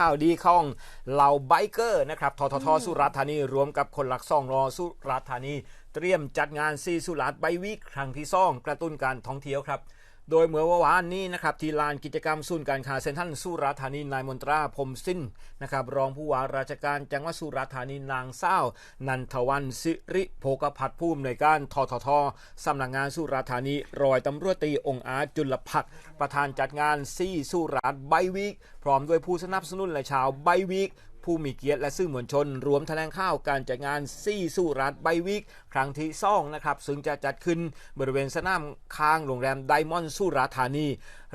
ข่าวดีของเหล่าไบเกอร์นะครับ ททท สุราษฎร์ธานี รวมกับคนหลักซ่องรอสุราษฎร์ธานี เตรียมจัดงานซีสุราษฎร์ไบวีคครั้งที่ซ่องกระตุ้นการท่องเที่ยวครับ โดยเมื่อวานนี้นะครับที่ลานกิจกรรมศูนย์การค้าเซ็นทรัลสุราษฎร์ธานีนายมนตราพรมสิ้นนะครับรองผู้ว่าราชการจังหวัดสุราธานีนางเศร้านันทวันสิริโภกพัฒน์ผู้อำนวยการทททสำนักงานสุราษฎร์ธานีรอยตำรวจตีองค์อาจจุลพักประธานจัดงานซีสุราษฎร์ไบวีคพร้อมด้วยผู้สนับสนุนและชาวไบวีค ผู้มีเกียรติและสื่อมวลชน รวมแถลงข่าวการจัดงานซี่สู้รัฐไบวิกครั้งที่ซ่องนะครับซึ่งจะจัดขึ้นบริเวณสนามค้างโรงแรมไดมอนด์สุราธานี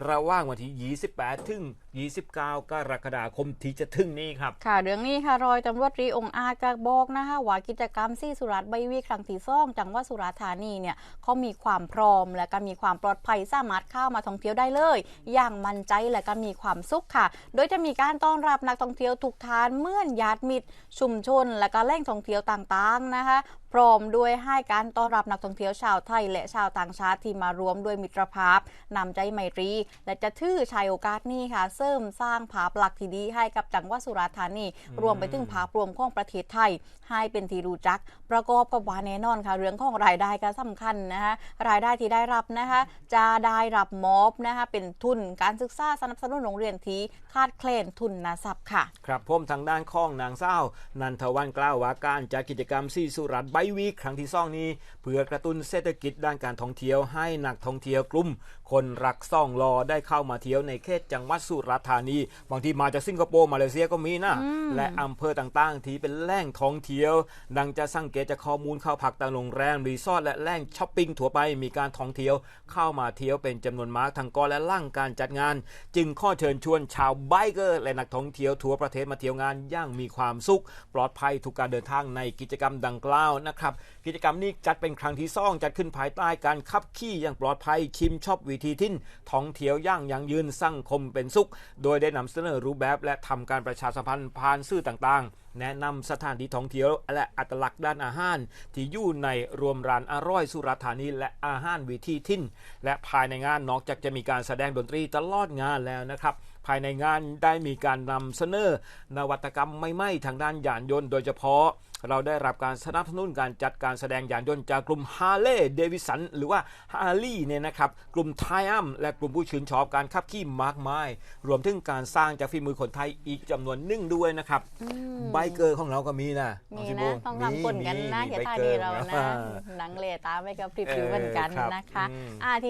ระหว่างวันที่ 28 ถึง 29 กรกฎาคมที่จะถึงนี้ครับ ค่ะ เรื่องนี้ค่ะ รอยตำรวจรีองอาจกบอกนะคะว่ากิจกรรมซี่สุราษฎร์ใบวีครั้งที่ซ่องจังหวัดสุราษฎร์ธานีเนี่ยเขามีความพร้อมและก็มีความปลอดภัยสามารถเข้ามาท่องเที่ยวได้เลย อย่างมั่นใจและก็มีความสุขค่ะ โดยจะมีการต้อนรับนักท่องเที่ยวทุกทานเมื่อนญาติมิตรชุมชน และก็แหล่งท่องเที่ยวต่างๆนะคะพร้อมด้วยให้การต้อนรับนักท่องเที่ยวชาวไทย และชาวต่างชาติที่มารวมด้วยมิตรภาพนำใจไมตรี และจะถือชายโอกาสนี้ค่ะ เสริมสร้างภาพลักษณ์ที่ดีให้กับจังหวัดสุราษฎร์ธานี รวมไปถึงภาพรวมของประเทศไทย ให้เป็นที่รู้จัก ประกอบกับว่าแน่นอนค่ะ เรื่องของรายได้ก็สำคัญนะคะรายได้ที่ได้รับนะคะจะได้รับมอบนะคะเป็นทุนการศึกษาสนับสนุนโรงเรียนที่ขาดแคลนทุนนะทรัพย์ค่ะ ครับผมทางด้าน้านข้องนางเศร้านันทวันกล่าวว่าการจัดกิจกรรมซีสุรัตไบวีครั้งที่ซ่องนี้ เพื่อกระตุ้นเศรษฐกิจด้านการท่องเที่ยวให้นักท่องเที่ยวกลุ่ม คนรักซ่องรอได้เข้ามาเที่ยวในเขตจังหวัดสุราษฎร์ธานีบางทีมาจากสิงคโปร์มาเลเซียก็มีนะและอำเภอต่างๆ ที่เป็นแหล่งท่องเที่ยว ดังจะสังเกตจากข้อมูลเข้าพักตามโรงแรมรีสอร์ทและแหล่งช้อปปิ้งทั่วไปมีการท่องเที่ยว เข้ามาเที่ยวเป็นจำนวนมากทั้งก่อนและล่างการจัดงาน จึงข้อเชิญชวนชาวไบเกอร์และนักท่องเที่ยวทั่วประเทศมาเที่ยวงานอย่างมีความสุข ปลอดภัยทุกการเดินทางในกิจกรรมดังกล่าวนะครับ กิจกรรมนี้จัดเป็นครั้งที่ซ่องจัดขึ้นภายใต้การขับขี่อย่างปลอดภัยชิมชอบวิธีทิ้นท่องเที่ยวย่างยั่งยืนสังคมเป็นสุข โดยได้นำเสนอรูปแบบและทำการประชาสัมพันธ์ผ่านสื่อต่างๆ แนะนำสถานที่ท่องเที่ยวและอัตลักษณ์ด้านอาหาร ที่อยู่ในรวมร้านอร่อยสุราธานีและอาหารวิธีทิ้น และภายในงานนอกจากจะมีการแสดงดนตรีตลอดงานแล้วนะครับ ภายในงานได้มีการนำเสนอนวัตกรรมใหม่ๆทางด้านยานยนต์โดยเฉพาะเราได้รับการสนับสนุนการจัดการแสดงยานยนต์จากกลุ่มฮาร์เลย์เดวิสันหรือว่าฮาร์ลีเนี่ยนะครับ กลุ่มไทอัมและกลุ่มผู้ชื่นชอบการขับขี่มากมาย รวมถึงการสร้างจากฝีมือคนไทยอีกจำนวนหนึ่งด้วยนะครับไบเกอร์ของเราก็มีนะมีงชินะโบต้องทำคนกันนะมีเขียไบตาเกอดีร์เรานะอ่าหนังเลตาไปกับพริบอยู่เหมือนกันเออครับนะคะอืมอ่าที